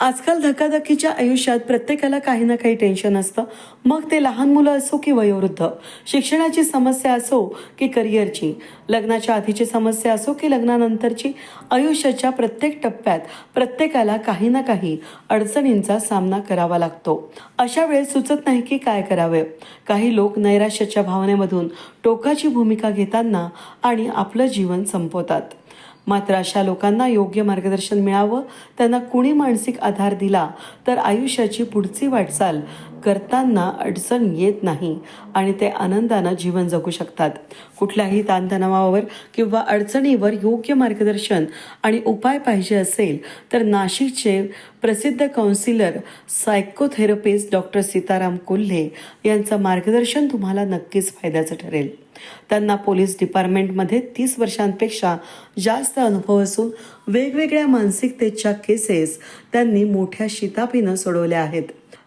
आजकाल धकाधकीच्या आयुष्यात प्रत्येकाला काही ना काही टेन्शन असतं. मग ते लहान मुलं असो की वयोवृद्ध शिक्षणाची समस्या असो की करिअरची लग्नाच्या आधीची समस्या असो की लग्नानंतरची आयुष्याच्या प्रत्येक टप्प्यात प्रत्येकाला काही ना काही अडचणींचा सामना करावा लागतो. अशा वेळेस सुचत नाही की काय करावे. काही लोक नैराश्याच्या भावनेमधून टोकाची भूमिका घेताना आणि आपलं जीवन संपवतात. मात्र अशा लोकांना योग्य मार्गदर्शन मिळावं त्यांना कुणी मानसिक आधार दिला तर आयुष्याची पुढची वाटचाल करताना अडचण येत नाही आणि ते आनंदानं जीवन जगू शकतात. कुठल्याही ताणतणावावर किंवा अडचणीवर योग्य मार्गदर्शन आणि उपाय पाहिजे असेल तर नाशिकचे प्रसिद्ध counsellor psychotherapist doctor Sitaram Kolhe यांचं मार्गदर्शन तुम्हाला नक्कीच फायद्याचं ठरेल. त्यांना पोलीस डिपार्टमेंटमध्ये तीस वर्षांपेक्षा जास्त अनुभव असून वेगवेगळ्या मानसिकतेच्या केसेस त्यांनी मोठ्या शितापीनं सोडवल्या आहेत.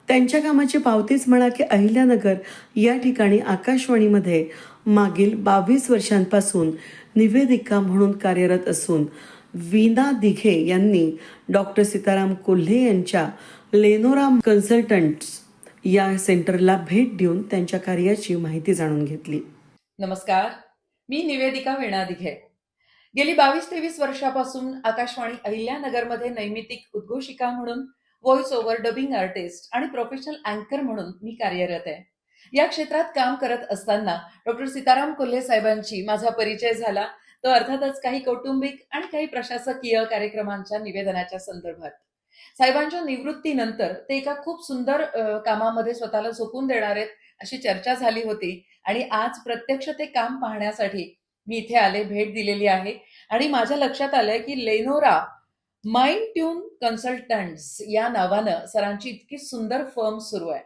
त्यांच्या कामाची पावतीच म्हणा की अहिल्यानगर या ठिकाणी आकाशवाणीमध्ये मागील बावीस वर्षांपासून निवेदिका म्हणून कार्यरत असून वीना दिघे यांनी डॉक्टर सीताराम कोल्हे यांच्या लेनोराम कन्सल्टंट्स या सेंटरला भेट देऊन त्यांच्या कार्याची माहिती जाणून घेतली. नमस्कार. मी निवेदिका वेणादिघे. गेली बावीस तेवीस वर्षापासून आकाशवाणी अहिल्यानगरमध्ये नैमितिक उद्घोषिका म्हणून व्हॉइस ओव्हर डबिंग आर्टिस्ट आणि प्रोफेशनल अँकर म्हणून मी कार्यरत आहे. या क्षेत्रात काम करत असताना डॉक्टर सीताराम कोल्हे साहेबांची माझा परिचय झाला. तो अर्थातच काही कौटुंबिक आणि काही प्रशासकीय कार्यक्रमांच्या निवेदनाच्या संदर्भात. साहेबांच्या निवृत्तीनंतर ते एका खूप सुंदर कामामध्ये स्वतःला झोकून देणार आहेत. अशी चर्चा झाली होती. आणि आज प्रत्यक्ष ते काम पाहण्यासाठी मी इथे आले भेट दिलेली आहे. आणि माझ्या लक्षात आलंय की लेनोरा माइंड ट्यून कन्सल्टंट्स या नावानं सरांची इतकी सुंदर फर्म सुरू आहे.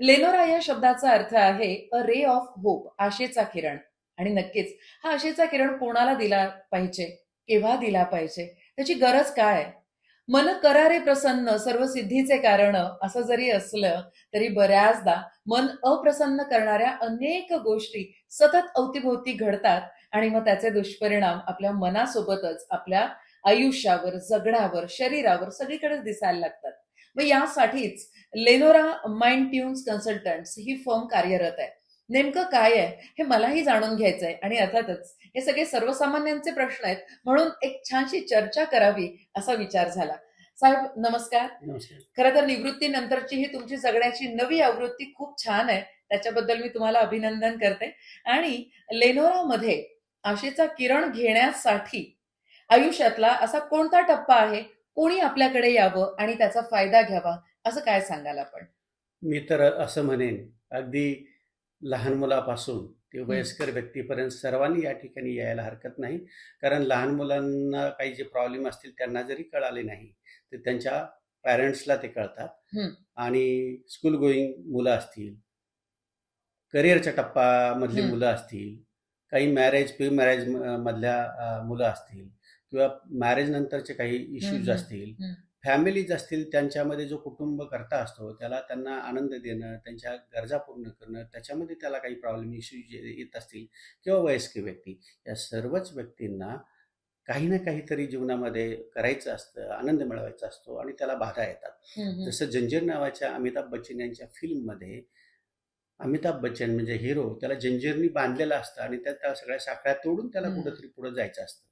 लेनोरा या शब्दाचा अर्थ आहे अ रे ऑफ होप आशेचा किरण. आणि नक्कीच हा आशेचा किरण कोणाला दिला पाहिजे केव्हा दिला पाहिजे त्याची गरज काय आहे? मन करारे प्रसन्न सर्व सिद्धीचे कारण असं जरी असलं तरी बऱ्याचदा मन अप्रसन्न करणाऱ्या अनेक गोष्टी सतत अवतीभोवती घडतात आणि मग त्याचे दुष्परिणाम आपल्या मनासोबतच आपल्या आयुष्यावर जगण्यावर शरीरावर सगळीकडेच दिसायला लागतात. मग यासाठीच लेनोरा माइंड ट्यून्स कन्सल्टंट्स ही फर्म कार्यरत आहे. नेमकं काय आहे हे मलाही जाणून घ्यायचंय. आणि अर्थातच हे सगळे सर्वसामान्यांचे प्रश्न आहेत म्हणून एक छानशी चर्चा करावी असा विचार झाला. साहेब नमस्कार. नमस्कार. खरं तर निवृत्तीनंतरची ही तुमची जगण्याची नवी आवृत्ती खूप छान आहे. त्याच्याबद्दल मी तुम्हाला अभिनंदन करते. आणि लेनोरामध्ये आशेचा किरण घेण्यासाठी आयुष्यातला असा कोणता टप्पा आहे? कोणी आपल्याकडे यावं आणि त्याचा फायदा घ्यावा? असं काय सांगाल आपण? मी तर असं म्हणेन. अगदी लहान मुलापासून ते वयस्कर व्यक्तीपर्यंत सर्वांनी या ठिकाणी यायला हरकत नाही कारण लहान मुलांना काही जे प्रॉब्लेम असतील त्यांना जरी कळाले नाही तर त्यांच्या पॅरेंट्सला ते कळतात. आणि स्कूल गोईंग मुलं असतील करिअरच्या टप्प्यामधली हं. मुलं असतील काही मॅरेज प्री मॅरेज मधल्या मुलं असतील किंवा मॅरेज नंतरचे काही इश्यूज. असतील. फॅमिलीज असतील त्यांच्यामध्ये जो कुटुंब करता असतो त्याला त्यांना आनंद देणं त्यांच्या गरजा पूर्ण करणं त्याच्यामध्ये त्याला काही प्रॉब्लेम इश्यू येत असतील किंवा वयस्कर व्यक्ती या सर्वच व्यक्तींना काही ना काहीतरी जीवनामध्ये करायचं असतं आनंद मिळवायचा असतो आणि त्याला बाधा येतात. जसं जंजीर नावाच्या अमिताभ बच्चन यांच्या फिल्ममध्ये अमिताभ बच्चन म्हणजे हिरो त्याला जंजीरनी बांधलेलं असतं आणि त्या त्या सगळ्या साखळ्या तोडून त्याला. कुठंतरी पुढे जायचं असतं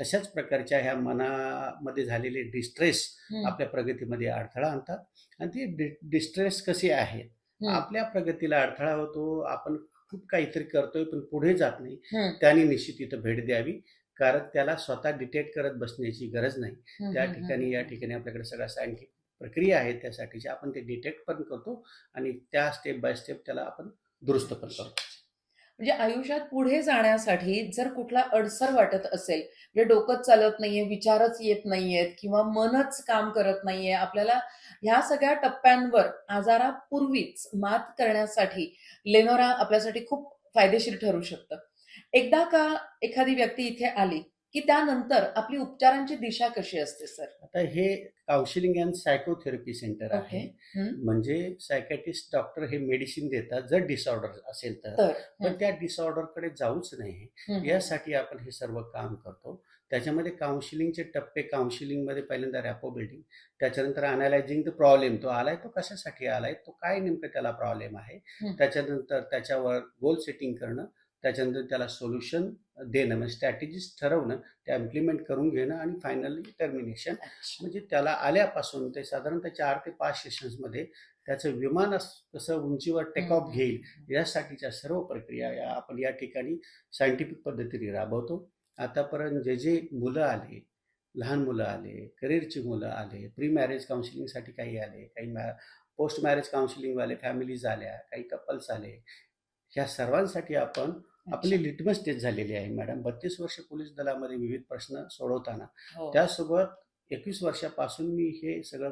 तशाच प्रकारच्या ह्या मनामध्ये झालेले डिस्ट्रेस आपल्या प्रगतीमध्ये अडथळा आणतात. आणि ती डि डिस्ट्रेस कशी आहेत हम्म, आपल्या प्रगतीला अडथळा होतो आपण खूप काहीतरी करतोय पण पुढे जात नाही. त्याने निश्चित इथं भेट द्यावी कारण त्याला स्वतः डिटेक्ट करत बसण्याची गरज नाही. त्या ठिकाणी या ठिकाणी आपल्याकडे सगळ्या सायंटिफिक प्रक्रिया आहेत त्यासाठीची आपण ते डिटेक्ट पण करतो आणि त्या स्टेप बाय स्टेप त्याला आपण दुरुस्त पण करतो. म्हणजे आयुष्यात पुढे जाण्यासाठी जर कुठला अडसर वाटत असेल म्हणजे डोकंच चालत नाहीये विचारच येत नाहीयेत किंवा मनच काम करत नाहीये आपल्याला ह्या सगळ्या टप्प्यांवर आजारापूर्वीच मात करण्यासाठी लेनोरा आपल्यासाठी खूप फायदेशीर ठरू शकतं. एकदा का एखादी व्यक्ती इथे आली की त्यानंतर आपली उपचारांची दिशा कशी असते सर? आता हे काउन्सिलिंग अँड सायकोथेरपी सेंटर. आहे. म्हणजे सायकॅटिस्ट डॉक्टर हे मेडिसिन देतात जर डिसऑर्डर असेल तर. पण त्या डिसऑर्डरकडे जाऊच नाही. यासाठी आपण हे सर्व काम करतो. त्याच्यामध्ये काउन्सिलिंगचे टप्पे काउन्सिलिंगमध्ये पहिल्यांदा रॅपो बिल्डिंग त्याच्यानंतर अनालायझिंग द प्रॉब्लेम तो आलाय तो कशासाठी आलाय तो काय नेमकं त्याला प्रॉब्लेम आहे. त्याच्यानंतर त्याच्यावर गोल सेटिंग करणं त्याच्यानंतर त्याला सोल्युशन देणं म्हणजे स्ट्रॅटेजीज ठरवणं त्या इम्प्लिमेंट करून घेणं आणि फायनली टर्मिनेशन म्हणजे त्याला आल्यापासून ते साधारणतः चार ते पाच सेशन्समध्ये त्याचं विमान अस- कसं उंचीवर टेक ऑफ. घेईल यासाठीच्या सर्व प्रक्रिया या आपण या ठिकाणी सायंटिफिक पद्धतीने राबवतो. आतापर्यंत जे जे मुलं आले लहान मुलं आले करिअरची मुलं आले प्री मॅरेज काउन्सिलिंगसाठी काही आले काही मॅ पोस्ट मॅरेज काउन्सिलिंगवाले फॅमिलीज आल्या काही कपल्स आले ह्या सर्वांसाठी आपण आपली लिटमस टेस्ट झालेली आहे मॅडम. बत्तीस वर्ष पोलीस दलामध्ये विविध प्रश्न सोडवताना हो. त्यासोबत एकवीस वर्षापासून मी हे सगळं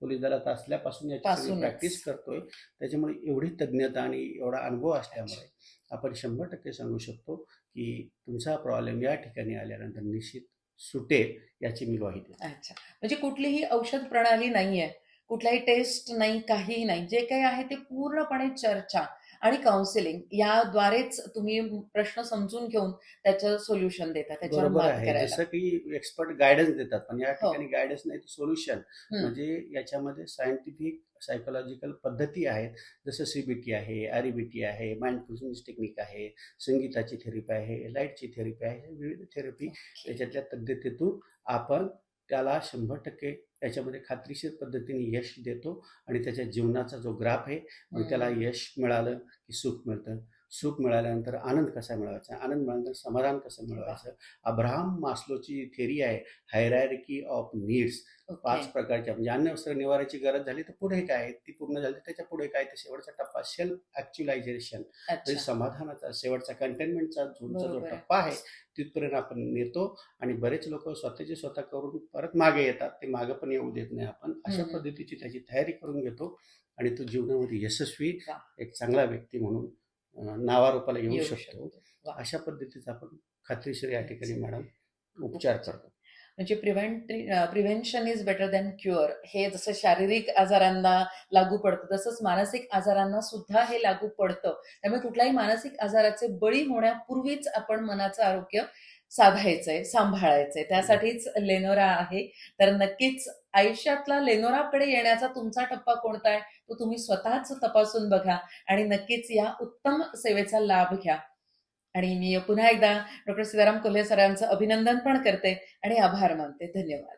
पोलीस दलात असल्यापासून याची. प्रॅक्टिस करतोय. त्याच्यामुळे एवढी तज्ज्ञता आणि एवढा अनुभव असल्यामुळे आपण शंभर टक्के सांगू शकतो की तुमचा प्रॉब्लेम या ठिकाणी आल्यानंतर निश्चित सुटेल याची मी ग्वाही देतो. अच्छा. म्हणजे कुठलीही औषध प्रणाली नाहीये. कुठलाही टेस्ट नाही काहीही नाही. जे काही आहे ते पूर्णपणे चर्चा. आणि काउन्सिलिंग याद्वारेच तुम्ही प्रश्न समजून घेऊन त्याचं सोल्युशन देता त्याच्यावर बरोबर मात आहे. करायला. जसं की एक्सपर्ट गायडन्स देतात पण या हो. ठिकाणी गायडन्स नाही सोल्युशन. म्हणजे याच्यामध्ये सायंटिफिक सायकोलॉजिकल पद्धती आहेत. जसं सीबीटी आहे आरईबीटी आहे माइंडफुलनेस टेक्निक आहे संगीताची थेरपी आहे लाईटची थेरपी आहे विविध थेरपी त्याच्यातल्या पद्धतीतून आपण त्याला शंभर टक्के त्याच्यामध्ये खात्रीशीर पद्धतीने यश देतो आणि त्याच्या जीवनाचा जो ग्राफ आहे त्याला यश मिळालं की सुख मिळतं. सुख मिळाल्यानंतर आनंद कसा मिळवायचा? आनंद मिळाल्यानंतर समाधान कसं मिळवायचं? अब्राहम मास्लोची थेरी आहे हायरार्की ऑफ नीड्स. पाच प्रकारच्या म्हणजे अन्न वस्त्र निवाराची गरज झाली तर पुढे काय? ती पूर्ण झाली त्याच्या पुढे काय? ते शेवटचा टप्पा सेल्फ ऍक्च्युलायझेशन म्हणजे अच्छा. समाधानाचा शेवटचा कंटेनमेंटचा झोनचा जो. टप्पा आहे तिथपर्यंत आपण नेतो आणि बरेच लोक स्वतःचे स्वतः करून परत मागे येतात. ते मागे पण येऊ देत नाही आपण. अशा. पद्धतीची त्याची तयारी करून घेतो आणि तो जीवनामध्ये यशस्वी. एक चांगला व्यक्ती म्हणून नावारूपाला येऊ शकतो. अशा पद्धतीचा आपण खात्रीशीर या ठिकाणी मॅडम उपचार करतो. म्हणजे prevent prevention is better than cure. हे जसं शारीरिक आजारांना लागू पडतं तसंच मानसिक आजारांना सुद्धा हे लागू पडतं. त्यामुळे कुठल्याही मानसिक आजाराचे बळी होण्यापूर्वीच आपण मनाचं आरोग्य साधायचंय सांभाळायचंय. त्यासाठीच लेनोरा आहे. तर नक्कीच आयुष्यातला लेनोराकडे येण्याचा तुमचा टप्पा कोणता आहे तो तुम्ही स्वतःच तपासून बघा आणि नक्कीच या उत्तम सेवेचा लाभ घ्या. आणि मी पुन्हा एकदा डॉक्टर सीताराम कोल्हे सरांचं अभिनंदन पण करते आणि आभार मानते. धन्यवाद.